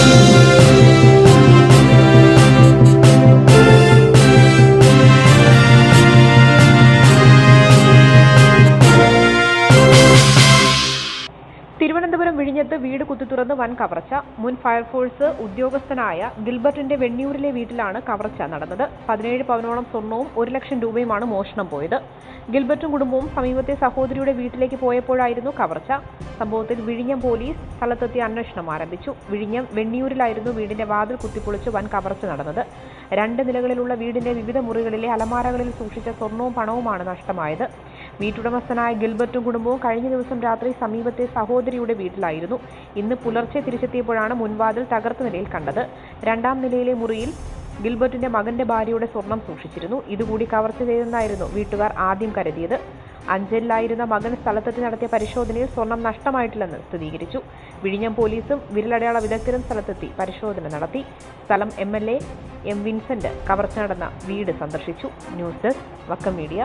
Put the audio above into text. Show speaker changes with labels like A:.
A: Thank you. Thiruvananthapuram വിഴിഞ്ഞത്ത് വീട് കുത്തിത്തുറന്ന് വൻ കവർച്ച. മുൻ ഫയർഫോഴ്സ് ഉദ്യോഗസ്ഥനായ ഗിൽബർട്ടിന്റെ വെണ്ണിയൂരിലെ വീട്ടിലാണ് കവർച്ച നടന്നത്. പതിനേഴ് പവനോളം സ്വർണവും ഒരു ലക്ഷം രൂപയുമാണ് മോഷണം പോയത്. ഗിൽബർട്ടും കുടുംബവും സമീപത്തെ സഹോദരിയുടെ വീട്ടിലേക്ക് പോയപ്പോഴായിരുന്നു കവർച്ച. സംഭവത്തിൽ വിഴിഞ്ഞം പോലീസ് സ്ഥലത്തെത്തി അന്വേഷണം ആരംഭിച്ചു. വിഴിഞ്ഞം വെണ്ണിയൂരിലായിരുന്നു വീടിന്റെ വാതിൽ കുത്തിപ്പൊളിച്ച് വൻ കവർച്ച നടന്നത്. രണ്ട് നിലകളിലുള്ള വീടിന്റെ വിവിധ മുറികളിലെ അലമാരകളിൽ സൂക്ഷിച്ച സ്വർണവും പണവുമാണ് നഷ്ടമായത്. വീട്ടുടമസ്ഥനായ ഗിൽബർട്ടും കുടുംബവും കഴിഞ്ഞ ദിവസം രാത്രി സമീപത്തെ സഹോദരിയുടെ വീട്ടിലായിരുന്നു. ഇന്ന് പുലർച്ചെ തിരിച്ചെത്തിയപ്പോഴാണ് മുൻവാതിൽ തകർത്ത നിലയിൽ കണ്ടത്. രണ്ടാം നിലയിലെ മുറിയിൽ ഗിൽബർട്ടിന്റെ മകന്റെ ഭാര്യയുടെ സ്വർണം സൂക്ഷിച്ചിരുന്നു. ഇതുകൂടി കവർച്ച ചെയ്തെന്നായിരുന്നു വീട്ടുകാർ ആദ്യം കരുതിയത്. അഞ്ചലിലായിരുന്ന മകൻ സ്ഥലത്തെത്തി നടത്തിയ പരിശോധനയിൽ സ്വർണം നഷ്ടമായിട്ടില്ലെന്ന് സ്ഥിരീകരിച്ചു. വിഴിഞ്ഞം പോലീസും വിരലടയാള വിദഗ്ധരും സ്ഥലത്തെത്തി പരിശോധന നടത്തി. സ്ഥലം M L A M Vincent കവർച്ച നടന്ന വീട് സന്ദർശിച്ചു. News desk Vakkom media.